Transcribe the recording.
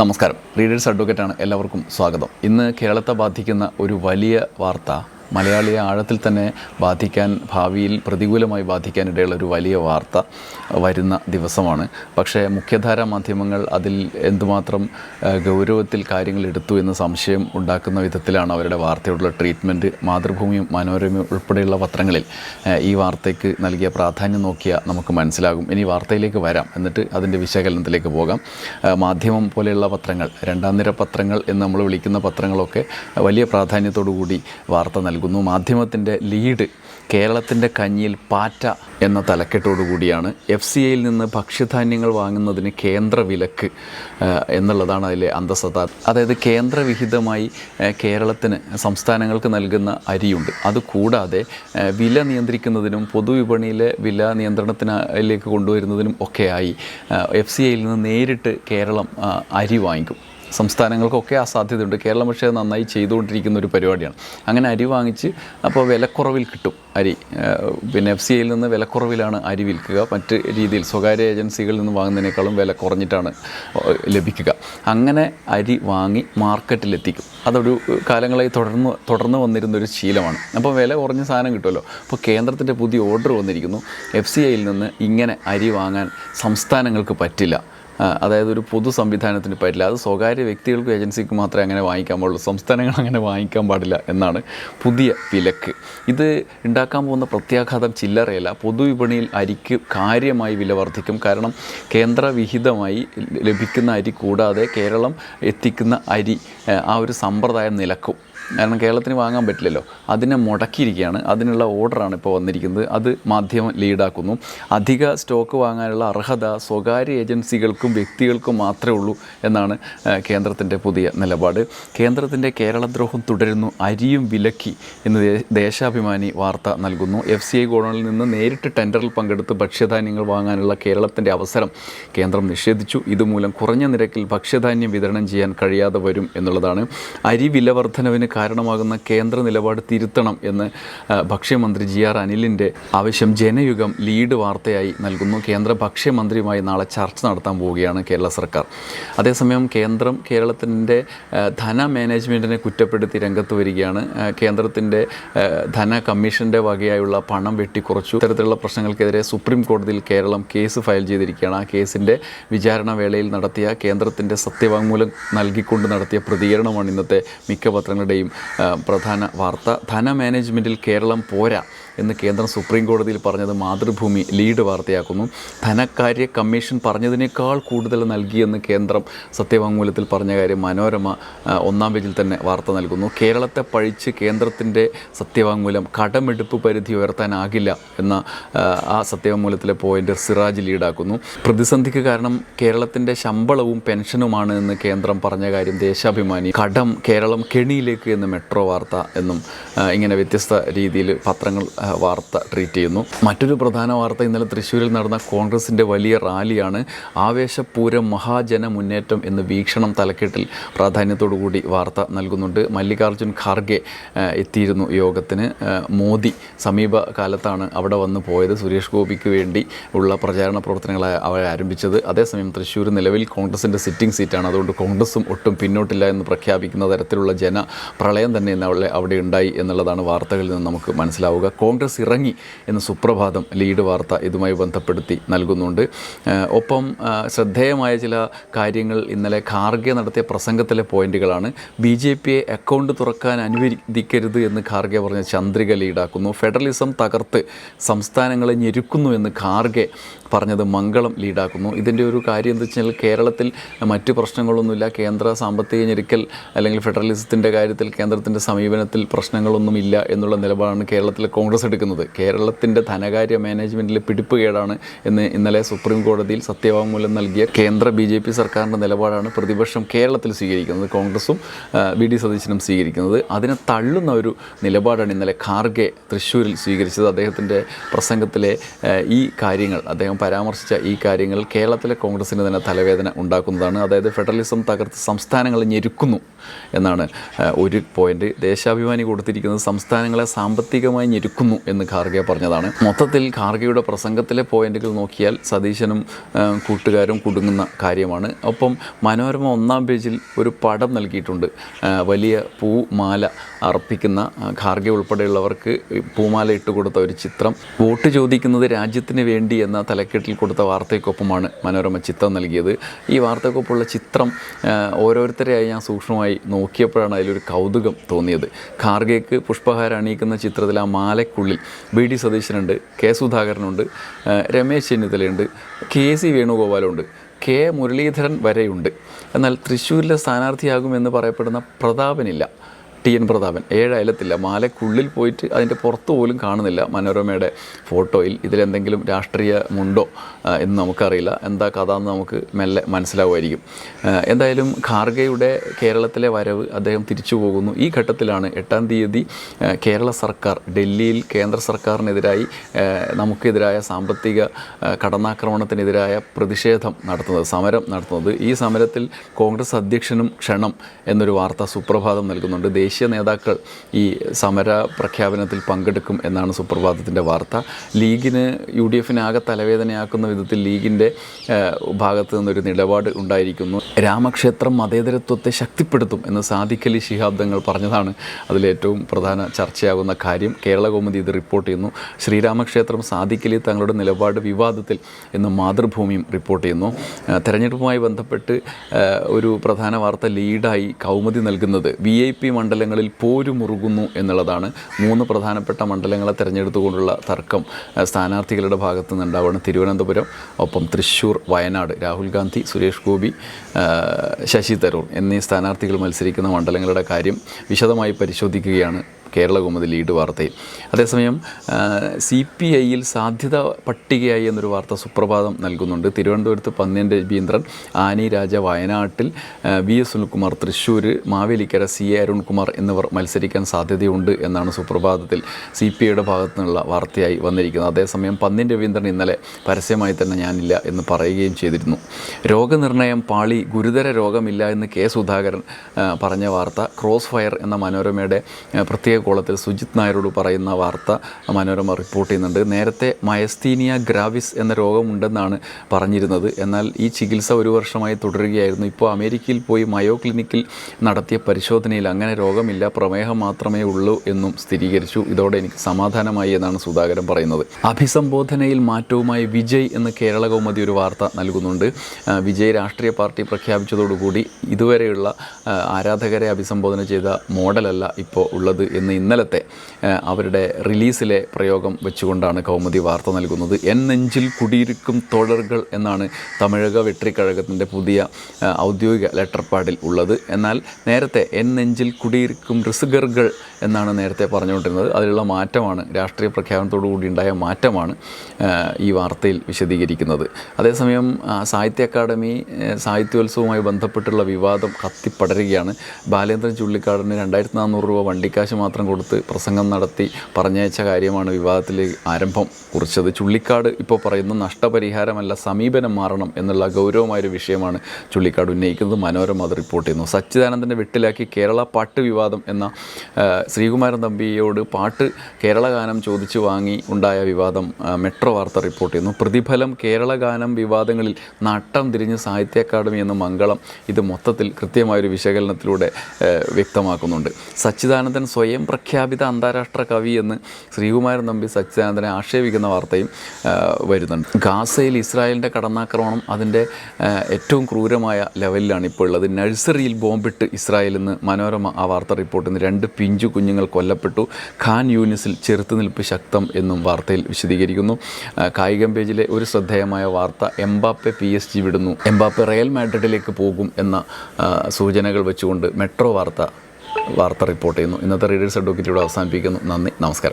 നമസ്കാരം. റീഡേഴ്സ് അഡ്വക്കേറ്റാണ് എല്ലാവർക്കും സ്വാഗതം. ഇന്ന് കേരളത്തെ ബാധിക്കുന്ന ഒരു വലിയ വാർത്ത മലയാളിയെ ആഴത്തിൽ തന്നെ ബാധിക്കാൻ ഭാവിയിൽ പ്രതികൂലമായി ബാധിക്കാനിടയുള്ള ഒരു വലിയ വാർത്ത വരുന്ന ദിവസമാണ്. പക്ഷേ മുഖ്യധാര മാധ്യമങ്ങൾ അതിൽ എന്തുമാത്രം ഗൗരവത്തിൽ കാര്യങ്ങൾ എടുത്തു എന്ന് സംശയം ഉണ്ടാക്കുന്ന വിധത്തിലാണ് അവരുടെ വാർത്തയോടുള്ള ട്രീറ്റ്മെന്റ് മാതൃഭൂമിയും മനോരമയും ഉൾപ്പെടെയുള്ള പത്രങ്ങളിൽ ഈ വാർത്തയ്ക്ക് നൽകിയ പ്രാധാന്യം നോക്കിയാൽ നമുക്ക് മനസ്സിലാകും. ഇനി വാർത്തയിലേക്ക് വരാം. എന്നിട്ട് അതിന്റെ വിശകലനത്തിലേക്ക് പോകാം. മാധ്യമം പോലെയുള്ള പത്രങ്ങൾ രണ്ടാം നിര പത്രങ്ങൾ എന്ന് നമ്മൾ വിളിക്കുന്ന പത്രങ്ങളൊക്കെ വലിയ പ്രാധാന്യത്തോടു കൂടി വാർത്ത നൽകുന്നു. മാധ്യമത്തിന്റെ ലീഡ് കേരളത്തിന്റെ കഞ്ഞിയിൽ പാറ്റ എന്ന തലക്കെട്ടോടു കൂടിയാണ്. എഫ് സി ഐയിൽ നിന്ന് ഭക്ഷ്യധാന്യങ്ങൾ വാങ്ങുന്നതിന് കേന്ദ്ര വിലക്ക് എന്നുള്ളതാണ് അതിലെ അന്തസത്ത. അതായത് കേന്ദ്രവിഹിതമായി കേരളത്തിന് സംസ്ഥാനങ്ങൾക്ക് നൽകുന്ന അരിയുണ്ട്. അതുകൂടാതെ വില നിയന്ത്രിക്കുന്നതിനും പൊതുവിപണിയിലെ വില നിയന്ത്രണത്തിനിലേക്ക് കൊണ്ടുവരുന്നതിനും ഒക്കെയായി എഫ് സി ഐയിൽ നിന്ന് നേരിട്ട് കേരളം അരി വാങ്ങിക്കും. സംസ്ഥാനങ്ങൾക്കൊക്കെ ആ സാധ്യതയുണ്ട് കേരളം പക്ഷേ നന്നായി ചെയ്തുകൊണ്ടിരിക്കുന്ന ഒരു പരിപാടിയാണ്. അങ്ങനെ അരി വാങ്ങിച്ച് അപ്പോൾ വിലക്കുറവിൽ കിട്ടും അരി. പിന്നെ എഫ് സി ഐയിൽ നിന്ന് വിലക്കുറവിലാണ് അരി വിൽക്കുക. മറ്റ് രീതിയിൽ സ്വകാര്യ ഏജൻസികളിൽ നിന്ന് വാങ്ങുന്നതിനേക്കാളും വില കുറഞ്ഞിട്ടാണ് ലഭിക്കുക. അങ്ങനെ അരി വാങ്ങി മാർക്കറ്റിലെത്തിക്കും. അതൊരു കാലങ്ങളായി തുടർന്ന് തുടർന്ന് വന്നിരുന്ന ഒരു ശീലമാണ്. അപ്പോൾ വില കുറഞ്ഞ സാധനം കിട്ടുമല്ലോ. അപ്പോൾ കേന്ദ്രത്തിന്റെ പുതിയ ഓർഡർ വന്നിരിക്കുന്നു. എഫ് സി ഐയിൽ നിന്ന് ഇങ്ങനെ അരി വാങ്ങാൻ സംസ്ഥാനങ്ങൾക്ക് പറ്റില്ല. അതായത് ഒരു പൊതു സംവിധാനത്തിന് പറ്റില്ല. അത് സ്വകാര്യ വ്യക്തികൾക്കും ഏജൻസിക്കും മാത്രമേ അങ്ങനെ വാങ്ങിക്കാൻ പാടുള്ളൂ. സംസ്ഥാനങ്ങൾ അങ്ങനെ വാങ്ങിക്കാൻ പാടില്ല എന്നാണ് പുതിയ വിലക്ക്. ഇത് ഉണ്ടാക്കാൻ പോകുന്ന പ്രത്യാഘാതം ചില്ലറയല്ല. പൊതുവിപണിയിൽ അരിക്ക് കാര്യമായി വില വർദ്ധിക്കും. കാരണം കേന്ദ്രവിഹിതമായി ലഭിക്കുന്ന അരി കൂടാതെ കേരളം എത്തിക്കുന്ന അരി ആ, ഒരു സമ്പ്രദായം നിലക്കും. കാരണം കേരളത്തിന് വാങ്ങാൻ പറ്റില്ലല്ലോ. അതിനെ മുടക്കിയിരിക്കുകയാണ്. അതിനുള്ള ഓർഡറാണ് ഇപ്പോൾ വന്നിരിക്കുന്നത്. അത് മാധ്യമം ലീഡാക്കുന്നു. അധിക സ്റ്റോക്ക് വാങ്ങാനുള്ള അർഹത സ്വകാര്യ ഏജൻസികൾക്കും വ്യക്തികൾക്കും മാത്രമേ ഉള്ളൂ എന്നാണ് കേന്ദ്രത്തിന്റെ പുതിയ നിലപാട്. കേന്ദ്രത്തിന്റെ കേരളദ്രോഹം തുടരുന്നു. അരിയും വിലക്കി എന്ന് ദേശാഭിമാനി വാർത്ത നൽകുന്നു. എഫ് സി ഐ ഗോഡൗണിൽ നിന്ന് നേരിട്ട് ടെൻഡറിൽ പങ്കെടുത്ത് ഭക്ഷ്യധാന്യങ്ങൾ വാങ്ങാനുള്ള കേരളത്തിന്റെ അവസരം കേന്ദ്രം നിഷേധിച്ചു. ഇതുമൂലം കുറഞ്ഞ നിരക്കിൽ ഭക്ഷ്യധാന്യം വിതരണം ചെയ്യാൻ കഴിയാതെ വരും എന്നുള്ളതാണ്. അരി വില വർധനവിന് കാരണമാകുന്ന കേന്ദ്ര നിലപാട് തിരുത്തണം എന്ന് ഭക്ഷ്യമന്ത്രി ജി ആർ അനിലിന്റെ ആവശ്യം ജനയുഗം ലീഡ് വാർത്തയായി നൽകുന്നു. കേന്ദ്ര ഭക്ഷ്യമന്ത്രിയുമായി നാളെ ചർച്ച നടത്താൻ പോവുകയാണ് കേരള സർക്കാർ. അതേസമയം കേന്ദ്രം കേരളത്തിന്റെ ധന മാനേജ്മെന്റിനെ കുറ്റപ്പെടുത്തി രംഗത്ത് വരികയാണ്. കേന്ദ്രത്തിന്റെ ധന കമ്മീഷന്റെ വകയായുള്ള പണം വെട്ടിക്കുറച്ചു. ഇത്തരത്തിലുള്ള പ്രശ്നങ്ങൾക്കെതിരെ സുപ്രീം കോടതിയിൽ കേരളം കേസ് ഫയൽ ചെയ്തിരിക്കുകയാണ്. ആ കേസിന്റെ വിചാരണ വേളയിൽ നടത്തിയ കേന്ദ്രത്തിന്റെ സത്യവാങ്മൂലം നൽകിക്കൊണ്ട് നടത്തിയ പ്രതികരണമാണ് ഇന്നത്തെ മിക്ക പത്രങ്ങളുടെയും പ്രധാന വാർത്ത. ധന മാനേജ്മെന്റിൽ കേരളം പോരാ. എന്ന് കേന്ദ്രം സുപ്രീം കോടതിയിൽ പറഞ്ഞത് മാതൃഭൂമി ലീഡ് വാർത്തയാക്കുന്നു. ധനകാര്യ കമ്മീഷൻ പറഞ്ഞതിനേക്കാൾ കൂടുതൽ നൽകിയെന്ന് കേന്ദ്രം സത്യവാങ്മൂലത്തിൽ പറഞ്ഞ കാര്യം മനോരമ ഒന്നാം പേജിൽ തന്നെ വാർത്ത നൽകുന്നു. കേരളത്തെ പഴിച്ച് കേന്ദ്രത്തിന്റെ സത്യവാങ്മൂലം കടമെടുപ്പ് പരിധി ഉയർത്താനാകില്ല എന്ന ആ, സത്യവാങ്മൂലത്തിലെ പോയിന്റ് സിറാജ് ലീഡാക്കുന്നു. പ്രതിസന്ധിക്ക് കാരണം കേരളത്തിന്റെ ശമ്പളവും പെൻഷനുമാണ് എന്ന് കേന്ദ്രം പറഞ്ഞ കാര്യം ദേശാഭിമാനി. കടം കേരളം കെണിയിലേക്ക് എന്ന് മെട്രോ വാർത്ത എന്നും ഇങ്ങനെ വ്യത്യസ്ത രീതിയിൽ പത്രങ്ങൾ വാർത്ത ട്രീറ്റ് ചെയ്യുന്നു. മറ്റൊരു പ്രധാന വാർത്ത ഇന്നലെ തൃശ്ശൂരിൽ നടന്ന കോൺഗ്രസിന്റെ വലിയ റാലിയാണ് ആവേശപൂരം മഹാജന മുന്നേറ്റം എന്ന് വീക്ഷണം തലക്കെട്ടിൽ പ്രാധാന്യത്തോടുകൂടി വാർത്ത നൽകുന്നുണ്ട്. മല്ലികാർജുൻ ഖാർഗെ എത്തിയിരുന്നു യോഗത്തിന്. മോദി സമീപകാലത്താണ് അവിടെ വന്ന് പോയത്. സുരേഷ് ഗോപിക്ക് വേണ്ടി ഉള്ള പ്രചാരണ പ്രവർത്തനങ്ങൾ അവർ ആരംഭിച്ചത്. അതേസമയം തൃശ്ശൂർ നിലവിൽ കോൺഗ്രസിന്റെ സിറ്റിംഗ് സീറ്റാണ്. അതുകൊണ്ട് കോൺഗ്രസും ഒട്ടും പിന്നോട്ടില്ല എന്ന് പ്രഖ്യാപിക്കുന്ന തരത്തിലുള്ള ജന പ്രളയം തന്നെ അവിടെ ഉണ്ടായി എന്നുള്ളതാണ് വാർത്തകളിൽ നിന്ന് നമുക്ക് മനസ്സിലാവുക. കോൺഗ്രസ് ഇറങ്ങി എന്ന സുപ്രഭാതം ലീഡ് വാർത്ത ഇതുമായി ബന്ധപ്പെടുത്തി നൽകുന്നുണ്ട്. ഒപ്പം ശ്രദ്ധേയമായ ചില കാര്യങ്ങൾ ഇന്നലെ ഖാർഗെ നടത്തിയ പ്രസംഗത്തിലെ പോയിന്റുകളാണ്. ബി ജെ പിയെ അക്കൗണ്ട് തുറക്കാൻ അനുവദിക്കരുത് എന്ന് ഖാർഗെ പറഞ്ഞ ചന്ദ്രിക ലീഡാക്കുന്നു. ഫെഡറലിസം തകർത്ത് സംസ്ഥാനങ്ങളെ ഞെരുക്കുന്നു എന്ന് ഖാർഗെ പറഞ്ഞത് മംഗളം ലീഡാക്കുന്നു. ഇതിന്റെ ഒരു കാര്യം എന്താ വെച്ചാൽ കേരളത്തിൽ മറ്റ് പ്രശ്നങ്ങളൊന്നുമില്ല. കേന്ദ്ര സാമ്പത്തിക ഞെരുക്കൽ അല്ലെങ്കിൽ ഫെഡറലിസത്തിന്റെ കാര്യത്തിൽ കേന്ദ്രത്തിന്റെ സമീപനത്തിൽ പ്രശ്നങ്ങളൊന്നുമില്ല എന്നുള്ള നിലപാടാണ് കേരളത്തിലെ കോൺഗ്രസ് എടുക്കുന്നത്. കേരളത്തിന്റെ ധനകാര്യ മാനേജ്മെന്റിലെ പിടിപ്പുകേടാണ് എന്ന് ഇന്നലെ സുപ്രീം കോടതിയിൽ സത്യവാങ്മൂലം നൽകിയ കേന്ദ്ര ബി ജെ പി സർക്കാരിന്റെ നിലപാടാണ് പ്രതിപക്ഷം കേരളത്തിൽ സ്വീകരിക്കുന്നത്. കോൺഗ്രസും വി ഡി സതീശനും സ്വീകരിക്കുന്നത്. അതിനെ തള്ളുന്ന ഒരു നിലപാടാണ് ഇന്നലെ ഖാർഗെ തൃശ്ശൂരിൽ സ്വീകരിച്ചത്. അദ്ദേഹത്തിന്റെ പ്രസംഗത്തിലെ ഈ കാര്യങ്ങൾ അദ്ദേഹം പരാമർശിച്ച ഈ കാര്യങ്ങൾ കേരളത്തിലെ കോൺഗ്രസിന് തന്നെ തലവേദന ഉണ്ടാക്കുന്നതാണ്. അതായത് ഫെഡറലിസം തകർത്ത് സംസ്ഥാനങ്ങൾ ഞെരുക്കുന്നു എന്നാണ് ഒരു പോയിന്റ്. ദേശാഭിമാനി കൊടുത്തിരിക്കുന്നത് സംസ്ഥാനങ്ങളെ സാമ്പത്തികമായി ഞെരുക്കുന്നു പോകുന്നു എന്ന് ഖാർഗെ പറഞ്ഞതാണ്. മൊത്തത്തിൽ ഖാർഗെയുടെ പ്രസംഗത്തിലെ പോയിന്റുകൾ നോക്കിയാൽ സതീശനും കൂട്ടുകാരും കുടുങ്ങുന്ന കാര്യമാണ്. ഒപ്പം മനോരമ ഒന്നാം പേജിൽ ഒരു പടം നൽകിയിട്ടുണ്ട്. വലിയ പൂമാല അർപ്പിക്കുന്ന ഖാർഗെ ഉൾപ്പെടെയുള്ളവർക്ക് പൂമാല ഇട്ട് കൊടുത്ത ഒരു ചിത്രം. വോട്ട് ചോദിക്കുന്നത് രാജ്യത്തിന് വേണ്ടി എന്ന തലക്കെട്ടിൽ കൊടുത്ത വാർത്തയ്ക്കൊപ്പമാണ് മനോരമ ചിത്രം നൽകിയത്. ഈ വാർത്തയ്ക്കൊപ്പമുള്ള ചിത്രം ഓരോരുത്തരെയായി ഞാൻ സൂക്ഷ്മമായി നോക്കിയപ്പോഴാണ് അതിലൊരു കൗതുകം തോന്നിയത്. ഖാർഗേക്ക് പുഷ്പഹാരം അണിയിക്കുന്ന ചിത്രത്തിൽ ആ മാലയ്ക്കുള്ളിൽ ബി ഡി സതീശനുണ്ട് കെ സുധാകരനുണ്ട് രമേശ് ചെന്നിത്തലയുണ്ട് കെ സി വേണുഗോപാലുണ്ട് കെ മുരളീധരൻ വരെയുണ്ട്. എന്നാൽ തൃശ്ശൂരിലെ സ്ഥാനാർത്ഥിയാകുമെന്ന് പറയപ്പെടുന്ന പ്രതാപനില്ല. T N Prathapan. ഏഴയലത്തില്ല. മാലക്കുള്ളിൽ പോയിട്ട് അതിന്റെ പുറത്ത് പോലും കാണുന്നില്ല മനോരമയുടെ ഫോട്ടോയിൽ. ഇതിലെന്തെങ്കിലും രാഷ്ട്രീയമുണ്ടോ മുണ്ടോ എന്ന് നമുക്കറിയില്ല. എന്താ കഥ എന്ന് നമുക്ക് മെല്ലെ മനസ്സിലാവുമായിരിക്കും. എന്തായാലും ഖാർഗെയുടെ കേരളത്തിലെ വരവ് അദ്ദേഹം തിരിച്ചു പോകുന്നു. ഈ ഘട്ടത്തിലാണ് എട്ടാം തീയതി കേരള സർക്കാർ ഡൽഹിയിൽ കേന്ദ്ര സർക്കാരിനെതിരായി നമുക്കെതിരായ സാമ്പത്തിക കടന്നാക്രമണത്തിനെതിരായ പ്രതിഷേധം നടത്തുന്നത് സമരം നടത്തുന്നത്. ഈ സമരത്തിൽ കോൺഗ്രസ് അധ്യക്ഷനും ക്ഷണം എന്നൊരു വാർത്ത സുപ്രഭാതം നൽകുന്നുണ്ട്. ദേശീയ നേതാക്കൾ ഈ സമര പ്രഖ്യാപനത്തിൽ പങ്കെടുക്കും എന്നാണ് സുപ്രഭാതത്തിന്റെ വാർത്ത. ലീഗിന് യു ഡി എഫിന് ആകെ തലവേദനയാക്കുന്ന വിധത്തിൽ ലീഗിന്റെ ഭാഗത്ത് നിന്നൊരു നിലപാട് ഉണ്ടായിരിക്കുന്നു. രാമക്ഷേത്രം മതേതരത്വത്തെ ശക്തിപ്പെടുത്തും എന്ന് സാദിഖലി ശിഹാബ്ദങ്ങൾ പറഞ്ഞതാണ് അതിലേറ്റവും പ്രധാന ചർച്ചയാകുന്ന കാര്യം. കേരള കൗമുദി ഇത് റിപ്പോർട്ട് ചെയ്യുന്നു. ശ്രീരാമക്ഷേത്രം സാദിഖലി തങ്ങളുടെ നിലപാട് വിവാദത്തിൽ എന്ന് മാതൃഭൂമിയും റിപ്പോർട്ട് ചെയ്യുന്നു. തെരഞ്ഞെടുപ്പുമായി ബന്ധപ്പെട്ട് ഒരു പ്രധാന വാർത്ത ലീഡായി കൗമുദി നൽകുന്നത്. വി ഐ പി മണ്ഡലങ്ങളിൽ പോരുമുറുകുന്നു എന്നുള്ളതാണ് മൂന്ന് പ്രധാനപ്പെട്ട മണ്ഡലങ്ങളെ തിരഞ്ഞെടുത്തുകൊണ്ടുള്ള തർക്കം. സ്ഥാനാർത്ഥികളുടെ ഭാഗത്തു നിന്നുണ്ടാവുകയാണ് തിരുവനന്തപുരം ഒപ്പം തൃശ്ശൂർ വയനാട് രാഹുൽ ഗാന്ധി സുരേഷ് ഗോപി ശശി തരൂർ എന്നീ സ്ഥാനാർത്ഥികൾ മത്സരിക്കുന്ന മണ്ഡലങ്ങളുടെ കാര്യം വിശദമായി പരിശോധിക്കുകയാണ് കേരള കൗമുദി ലീഡ് വാർത്തയിൽ. അതേസമയം സി പി ഐയിൽ സാധ്യത പട്ടികയായി എന്നൊരു വാർത്ത സുപ്രഭാതം നൽകുന്നുണ്ട്. തിരുവനന്തപുരത്ത് പന്ന്യൻ രവീന്ദ്രൻ ആനി രാജ വയനാട്ടിൽ V S Sunilkumar Thrissur Mavelikkara C A Arunkumar എന്നിവർ മത്സരിക്കാൻ സാധ്യതയുണ്ട് എന്നാണ് സുപ്രഭാതത്തിൽ സി പി ഐയുടെ ഭാഗത്തു നിന്നുള്ള വാർത്തയായി വന്നിരിക്കുന്നത്. അതേസമയം പന്ന്യൻ രവീന്ദ്രൻ ഇന്നലെ പരസ്യമായി തന്നെ ഞാനില്ല എന്ന് പറയുകയും ചെയ്തിരുന്നു. രോഗനിർണയം പാളി ഗുരുതര രോഗമില്ല എന്ന് കെ സുധാകരൻ പറഞ്ഞ വാർത്ത ക്രോസ് ഫയർ എന്ന മനോരമയുടെ പ്രത്യേക കോളത്തിൽ സുജിത് നായരോട് പറയുന്ന വാർത്ത മനോരമ റിപ്പോർട്ട് ചെയ്യുന്നുണ്ട്. നേരത്തെ മയസ്തീനിയ ഗ്രാവിസ് എന്ന രോഗമുണ്ടെന്നാണ് പറഞ്ഞിരുന്നത്. എന്നാൽ ഈ ചികിത്സ ഒരു വർഷമായി തുടരുകയായിരുന്നു. ഇപ്പോൾ അമേരിക്കയിൽ പോയി മയോ ക്ലിനിക്കിൽ നടത്തിയ പരിശോധനയിൽ അങ്ങനെ രോഗമില്ല പ്രമേഹം മാത്രമേ ഉള്ളൂ എന്നും സ്ഥിരീകരിച്ചു. ഇതോടെ എനിക്ക് സമാധാനമായി എന്നാണ് സുധാകരൻ പറയുന്നത്. അഭിസംബോധനയിൽ മാറ്റവുമായി വിജയ് എന്ന് കേരള കൗമുദി ഒരു വാർത്ത നൽകുന്നുണ്ട്. വിജയ് രാഷ്ട്രീയ പാർട്ടി പ്രഖ്യാപിച്ചതോടുകൂടി ഇതുവരെയുള്ള ആരാധകരെ അഭിസംബോധന ചെയ്ത മോഡലല്ല ഇപ്പോൾ ഉള്ളത് എന്ന് ഇന്നലത്തെ അവരുടെ റിലീസിലെ പ്രയോഗം വെച്ചുകൊണ്ടാണ് കൗമുദി വാർത്ത നൽകുന്നത്. എൻ നെഞ്ചിൽ കുടിയിരിക്കും തോഴറുകൾ എന്നാണ് തമിഴക വെട്രിക്കഴകത്തിന്റെ പുതിയ ഔദ്യോഗിക ലെറ്റർപാഡിൽ ഉള്ളത്. എന്നാൽ നേരത്തെ എൻ നെഞ്ചിൽ കുടിയിരിക്കും റിസുഗറുകൾ എന്നാണ് നേരത്തെ പറഞ്ഞുകൊണ്ടിരുന്നത്. അതിലുള്ള മാറ്റമാണ് രാഷ്ട്രീയ പ്രഖ്യാപനത്തോടു കൂടി ഉണ്ടായ മാറ്റമാണ് ഈ വാർത്തയിൽ വിശദീകരിക്കുന്നത്. അതേസമയം സാഹിത്യ അക്കാദമി സാഹിത്യോത്സവവുമായി ബന്ധപ്പെട്ടുള്ള വിവാദം കത്തിപ്പടരുകയാണ്. ബാലേന്ദ്രൻ ചുള്ളിക്കാടിന് രണ്ടായിരത്തി നാനൂറ് രൂപ വണ്ടിക്കാശ് മാത്രം കൊടുത്ത് പ്രസംഗം നടത്തി പറഞ്ഞയച്ച കാര്യമാണ് വിവാദത്തിൽ ആരംഭം. കുറിച്ചത് ചുള്ളിക്കാട് ഇപ്പോൾ പറയുന്ന നഷ്ടപരിഹാരമല്ല സമീപനം മാറണം എന്നുള്ള ഗൗരവമായൊരു വിഷയമാണ് ചുള്ളിക്കാട് ഉന്നയിക്കുന്നത്. മനോരമ അത് റിപ്പോർട്ട് ചെയ്യുന്നു. സച്ചിദാനന്ദന്റെ വെട്ടിലാക്കി കേരള പാട്ട് വിവാദം എന്ന ശ്രീകുമാരൻ തമ്പിയോട് പാട്ട് കേരള ഗാനം ചോദിച്ചു വാങ്ങി ഉണ്ടായ വിവാദം മെട്രോ വാർത്ത റിപ്പോർട്ട് ചെയ്യുന്നു. പ്രതിഫലം കേരള ഗാനം വിവാദങ്ങളിൽ നട്ടം തിരിഞ്ഞ് സാഹിത്യ അക്കാദമി എന്ന മംഗളം ഇത് മൊത്തത്തിൽ കൃത്യമായൊരു വിശകലനത്തിലൂടെ വ്യക്തമാക്കുന്നുണ്ട്. സച്ചിദാനന്ദൻ സ്വയം പ്രഖ്യാപിത അന്താരാഷ്ട്ര കവി എന്ന് ശ്രീകുമാരൻ നമ്പി സച്ചിദാനന്ദനെ ആക്ഷേപിക്കുന്ന വാർത്തയും വരുന്നുണ്ട്. ഗാസയിൽ ഇസ്രായേലിന്റെ കടന്നാക്രമണം അതിന്റെ ഏറ്റവും ക്രൂരമായ ലെവലിലാണ് ഇപ്പോൾ ഉള്ളത്. നഴ്സറിയിൽ ബോംബിട്ട് ഇസ്രായേലിൽ നിന്ന് മനോരമ ആ വാർത്ത റിപ്പോർട്ട് ചെയ്യുന്നു. രണ്ട് പിഞ്ചു കുഞ്ഞുങ്ങൾ കൊല്ലപ്പെട്ടു. ഖാൻ യൂനിസിൽ ചെറുത്തുനിൽപ്പ് ശക്തം എന്നും വാർത്തയിൽ വിശദീകരിക്കുന്നു. കായികം പേജിലെ ഒരു ശ്രദ്ധേയമായ വാർത്ത എംബാപ്പെ പി എസ് ജി വിടുന്നു. എംബാപ്പെ റയൽ മാഡ്രിഡിലേക്ക് പോകും എന്ന സൂചനകൾ വെച്ചുകൊണ്ട് മെട്രോ വാർത്ത വാർത്ത റിപ്പോർട്ട് ചെയ്യുന്നു. ഇന്നത്തെ റീഡേഴ്സ് അഡ്വക്കേറ്റിലൂടെ അവസാനിപ്പിക്കുന്നു. നന്ദി. നമസ്കാരം.